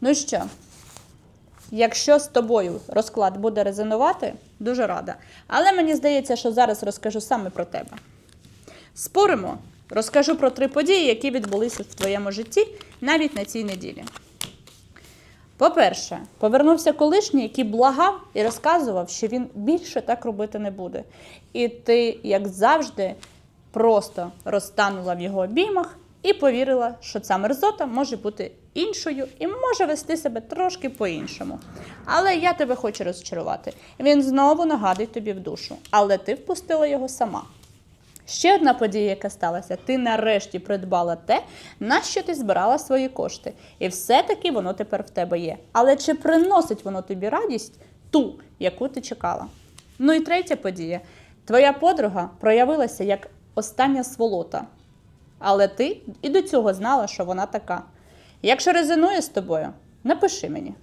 Ну що, якщо з тобою розклад буде резонувати, дуже рада. Але мені здається, що зараз розкажу саме про тебе. Споримо, розкажу про три події, які відбулися в твоєму житті навіть на цій неділі. По-перше, повернувся колишній, який благав і розказував, що він більше так робити не буде. І ти, як завжди, просто розтанула в його обіймах і повірила, що ця мерзота може бути іншою і може вести себе трошки по-іншому. Але я тебе хочу розчарувати. Він знову нагадує тобі в душу, але ти впустила його сама. Ще одна подія, яка сталася, ти нарешті придбала те, на що ти збирала свої кошти. І все-таки воно тепер в тебе є. Але чи приносить воно тобі радість ту, яку ти чекала? Ну і третя подія. Твоя подруга проявилася як остання сволота. Але ти і до цього знала, що вона така. Якщо резонує з тобою, напиши мені.